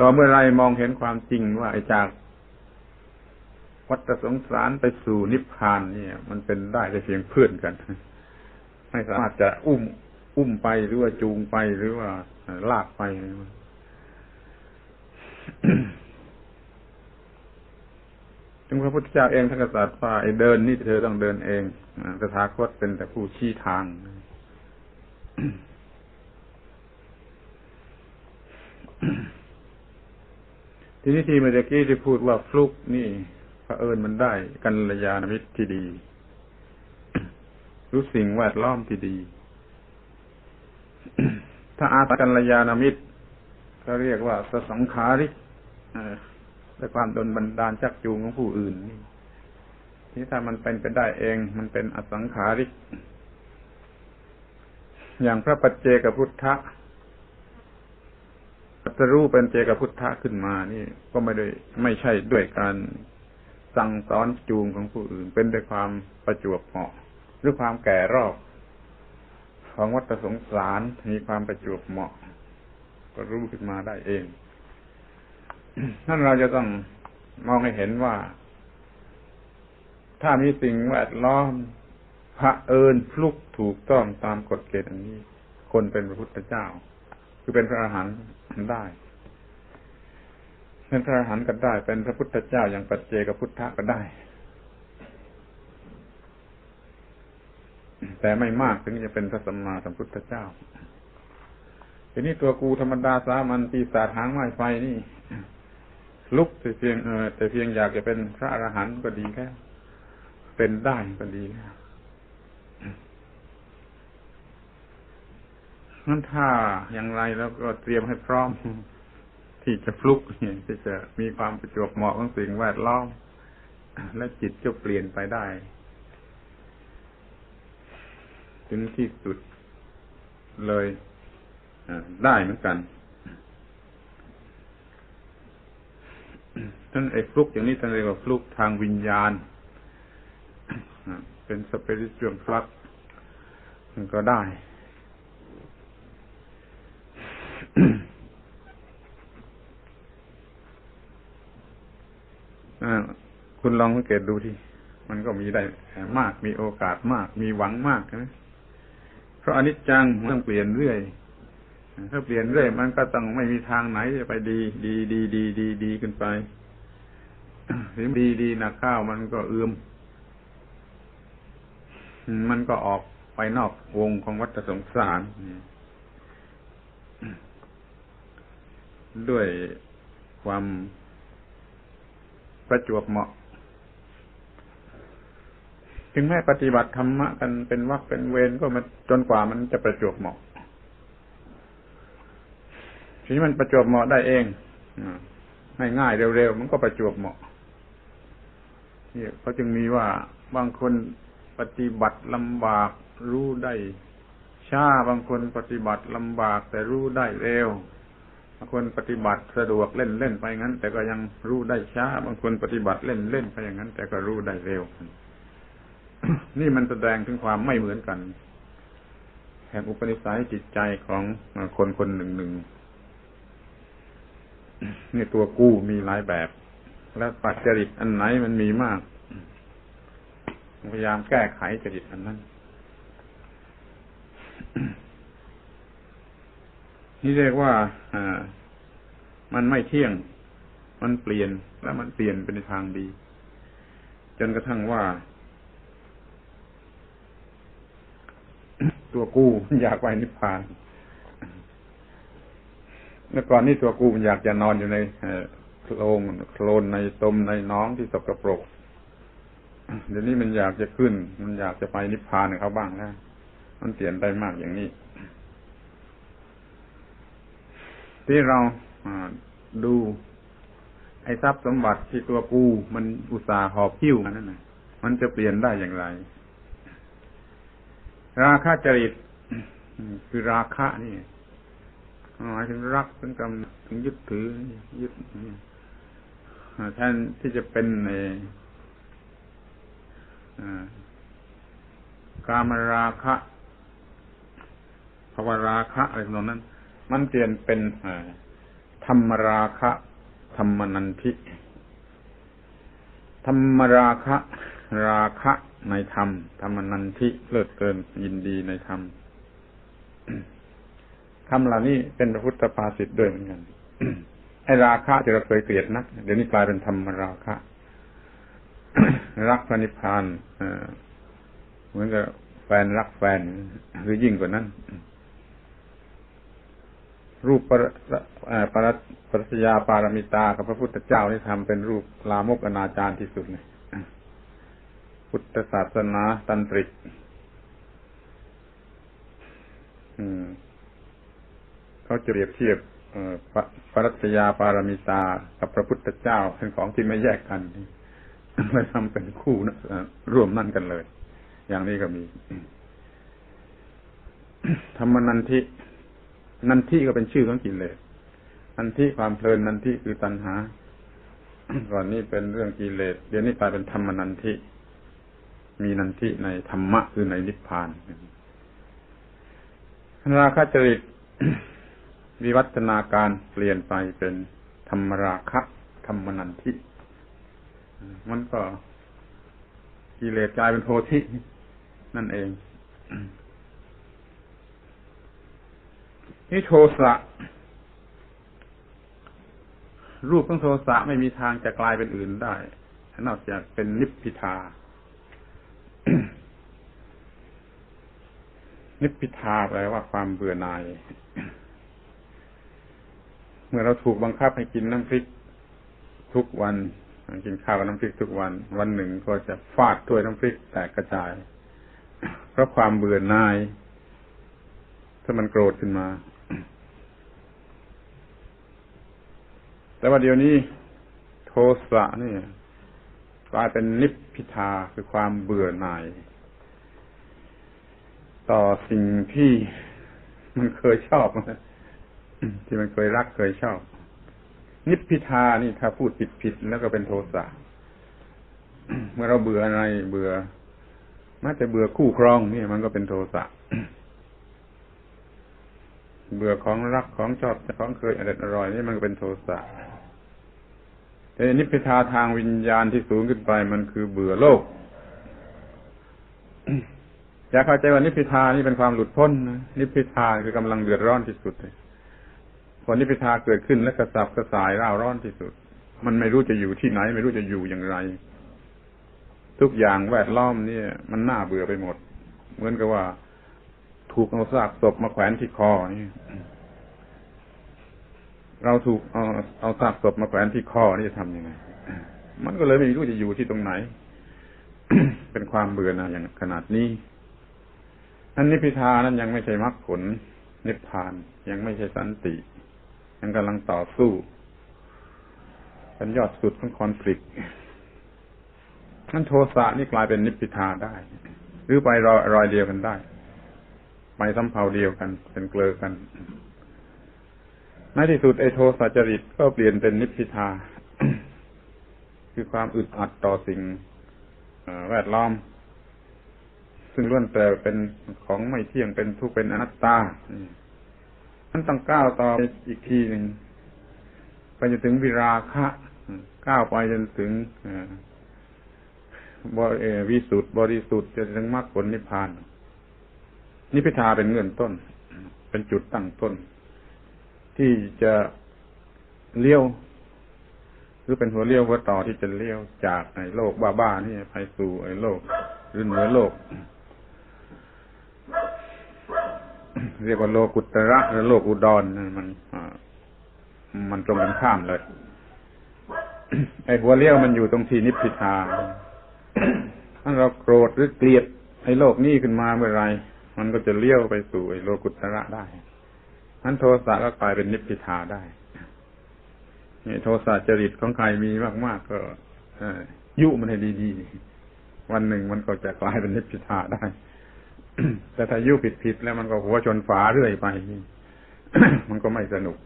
ต่อเมื่อไรมองเห็นความจริงว่าไอ้จากวัฏสงสารไปสู่นิพพานเนี่ย มันเป็นได้แต่เพียงเพื่อนกัน ไม่สามารถจะอุ้ม อุ้มไปหรือว่าจูงไปหรือว่าลากไปจึงพระพุทธเจ้าเองท่านก็ตรัสว่าไอ้เดินนี่เธอต้องเดินเองตถาคตเป็นแต่ผู้ชี้ทาง ทีนี้ทีเมื่อกี้ที่พูดว่าฟลุกนี่พระเอิญมันได้กัลยาณมิตรที่ดี รู้สิ่งแวดล้อมที่ดี ถ้าอาศัยกัลยาณมิตรก็เรียกว่าสสังขาริกและความดนบันดาลชักจูงของผู้อื่นนี่ที่ถ้ามันเป็นไปได้เอง มันเป็นอสังขาริก อย่างพระปัจเจกพุทธะ จะรู้เป็นเจกพุทธะขึ้นมานี่ก็ไม่ได้ไม่ใช่ด้วยการสั่งสอนจูงของผู้อื่น เป็นด้วยความประจวบเหมาะหรือความแก่รอบของวัฏสงสารมีความประจวบเหมาะ ก็รู้ขึ้นมาได้เองนั่นเราจะต้องมองให้เห็นว่า ถ้ามีสิ่งแวดล้อมพระเอิญฟลุกถูกต้องตามกฎเกณฑ์อันนี้ คนเป็นพระพุทธเจ้า คือเป็นพระอรหันต์ได้เป็นพระอรหันต์ก็ได้ เป็นพระพุทธเจ้าอย่างปัจเจกพุทธะก็ได้ แต่ไม่มากถึงจะเป็นพระสัมมาสัมพุทธเจ้าทีนี้ตัวกูธรรมดาสามัญปีศาจหางไม้ไฟนี่ ลุกแต่เพียงเออแต่เพียงอยากจะเป็นพระอรหันต์ก็ดีแค่เป็นได้ก็ดีแค่ นั้นถ้าอย่างไรแล้วก็เตรียมให้พร้อม ที่จะฟลุกเนี่ยที่จะมีความประจวบเหมาะของสิ่งแวดล้อมและจิตจะเปลี่ยนไปได้ ถึงที่สุดเลยได้เหมือนกันท่านไอ้ฟลุกอย่างนี้ท่านเรียกว่าฟลุกทางวิญญาณ เป็นสเปริชวลฟลักมันก็ได้ คุณลองสังเกตดูที่มันก็มีได้มาก มีโอกาสมาก มีหวังมากนะเพราะอนิจจังมันต้องเปลี่ยนเรื่อย ถ้าเปลี่ยนเรื่อย มันก็ต้องไม่มีทางไหนจะไปดี ดีดีดีดีดีขึ้นไปถึงดีดีหนะข้าวมันก็เอื้อมมันก็ออกไปนอกวงของวัฏสงสาร ด้วยความประจวบเหมาะ ถึงแม้ปฏิบัติธรรมะกันเป็นวักเป็นเวรก็มาจนกว่ามันจะประจวบเหมาะทีนี้มันประจวบเหมาะได้เองง่ายเร็วๆมันก็ประจวบเหมาะเนี่ยเขาจึงมีว่าบางคนปฏิบัติลำบากรู้ได้ช้าบางคนปฏิบัติลำบากแต่รู้ได้เร็ว บางคนปฏิบัติสะดวกเล่นเล่นไปงั้น แต่ก็ยังรู้ได้ช้า บางคนปฏิบัติเล่นเล่นไปอย่างนั้น แต่ก็รู้ได้เร็ว นี่มันแสดงถึงความไม่เหมือนกันแห่งอุปนิสัยจิตใจของคนคนหนึ่งหนึ่งนี่ตัวกู้มีหลายแบบ แล้วปัจจริตอันไหนมันมีมาก พยายามแก้ไขจริตอันนั้น นี่เรียกว่าอ่า มันไม่เที่ยง มันเปลี่ยนแล้วมันเปลี่ยนเป็นในทางดี จนกระทั่งว่า ตัวกู้อยากไปนิพพานเมื่อก่อนนี่ตัวกู้มันอยากจะนอนอยู่ในโคลงโคลนในตมในน้องที่สกปรกเดี๋ยวนี้มันอยากจะขึ้น มันอยากจะไปนิพพานเขาบ้างนะมันเปลี่ยนไปมากอย่างนี้ ที่เราดูไอ้ทรัพย์สมบัติที่ตัวกูมันอุตสาห์หอบพิ้วนั่นนะมันจะเปลี่ยนได้อย่างไร ราคะจริตคือราคะนี่หมายถึงรักถึงกำถึงยึดถือยึดแทนที่จะเป็นในกามราคะภาวราคะอะไรตรงนั้น มันเปลี่ยนเป็นธรรมราคะ ธรรมนันทิธรรมราคะ ราคะในธรรม ธรรมนันทิเลิศเกินยินดีในธรรมคำเหล่านี้เป็นพระพุทธภาษิตด้วยเหมือนกันไอราคะที่เราเคยเกลียดนัก เดี๋ยวนี้กลายเป็นธรรมราคะ รักพระนิพพานเหมือนกับแฟนรักแฟนหรือยิ่งกว่านั้น รูปปรปรปรัชญาปารมิตากับพระพุทธเจ้าที่ทำเป็นรูปลามกอนาจารที่สุดเลยพุทธศาสนาตันตริกเขาจะเปรียบเทียบปรัชญาปารมิตา กับพระพุทธเจ้าเป็นของที่ไม่แยกกันไม่ทำเป็นคู่นะร่วมนั่นกันเลย อย่างนี้ก็มี ธรรมนันทิ นันทิก็เป็นชื่อของกิเลสนันทิความเพลินนันทิคือตัณหาก่อนนี้เป็นเรื่องกิเลสเดี๋ยวนี้กลายเป็นธรรมนันทิมีนันทิในธรรมะคือในนิพพานราคะจริตวิวัฒนาการเปลี่ยนไปเป็นธรรมราคะธรรมนันทิมันก็กิเลสกลายเป็นโทธินั่นเอง นี่โทสะรูปของโทสะไม่มีทางจะกลายเป็นอื่นได้ นอกจากเป็นนิพพิทา นิพพิทาแปลว่าความเบื่อหน่าย เมื่อเราถูกบังคับให้กินน้ำพริกทุกวัน กินข้าวกับน้ำพริกทุกวัน วันหนึ่งก็จะฟาดถ้วยน้ำพริกแตกกระจาย เพราะความเบื่อหน่าย ถ้ามันโกรธขึ้นมา แต่ว่าเดี๋ยวนี้ โทสะนี่กลายเป็นนิพพิทาคือความเบื่อหน่าย ต่อสิ่งที่มันเคยชอบที่มันเคยรักเคยชอบ นิพพิทานี่ถ้าพูดผิดผิดแล้วก็เป็นโทสะเมื่อเราเบื่ออะไรเบื่อแม้แต่เบื่อคู่ครองนี่มันก็เป็นโทสะ เบื่อของรักของชอบของเคยอร่อยอร่อยนี่มันก็เป็นโทสะ แต่นิพพิทาทางวิญญาณที่สูงขึ้นไปมันคือเบื่อโลกอยากเข้าใจว่านิพพิทานี่เป็นความหลุดพ้นนะนิพพิทาคือกำลังเดือดร้อนที่สุดเลยพอนิพพิทาเกิดขึ้นและกระสับกระส่ายร่าร้อนที่สุด มันไม่รู้จะอยู่ที่ไหน ไม่รู้จะอยู่อย่างไร ทุกอย่างแวดล้อมเนี่ย มันน่าเบื่อไปหมด เหมือนกับว่า ถูกเอาซากศพมาแขวนที่คอนี่ เราถูกเอาเอาซากศพมาแขวนที่คอนี่จะทำยังไง มันก็เลยไม่รู้จะอยู่ที่ตรงไหน เป็นความเบื่อนะอย่างขนาดนี้นั้นนิพพิทานั้นยังไม่ใช่มรรคผล นิพพานยังไม่ใช่สันติ ยังกำลังต่อสู้เป็นยอดสุดของคอนฟ lict นั่นโทสะนี่กลายเป็นนิพพิทาได้ หรือไปรอยรอยเดียวกันได้ ไปสัมเภาเดียวกัน เป็นเกลือกัน ในที่สุดไอโทสะจริตก็เปลี่ยนเป็นนิพพิทา คือความอึดอัดต่อสิ่งแวดล้อม ซึ่งล้วนแต่เป็นของไม่เที่ยงเป็นทุกข์เป็นอนัตตามันต้องก้าวต่ออีกทีหนึ่งไปจนถึงวิราคะก้าวไปจนถึงบริวิสุทธ์บริสุทธิ์จนถึงมรรคผลนิพพานนิพพิทาเป็นเงื่อนต้น เป็นจุดตั้งต้น ที่จะเลี้ยว หรือเป็นหัวเลี้ยวหัวต่อที่จะเลี้ยวจากในโลกบ้าๆนี่ไปสู่ไอ้โลกหรือเหนือโลก เรียกว่าโลกุตระหรือโลกอุดรนั่นมันมันตรงกันข้ามเลย ไอ้หัวเลี้ยวมันอยู่ตรงที่นิพพิทาถ้าเราโกรธหรือเกลียดไอ้โลกนี้ขึ้นมาเมื่อไร มันก็จะเลี้ยวไปสู่ไอ้โลกุตระได้ นั้นโทสะก็กลายเป็นนิพพิทาได้นี่โทสะจริตของใครมีมาก ๆ ก็ยุมันให้ดีๆ วันหนึ่งมันก็จะกลายเป็นนิพพิทาได้ แต่ถ้ายุผิดๆแล้วมันก็หัวชนฝาเรื่อยไป มันก็ไม่สนุก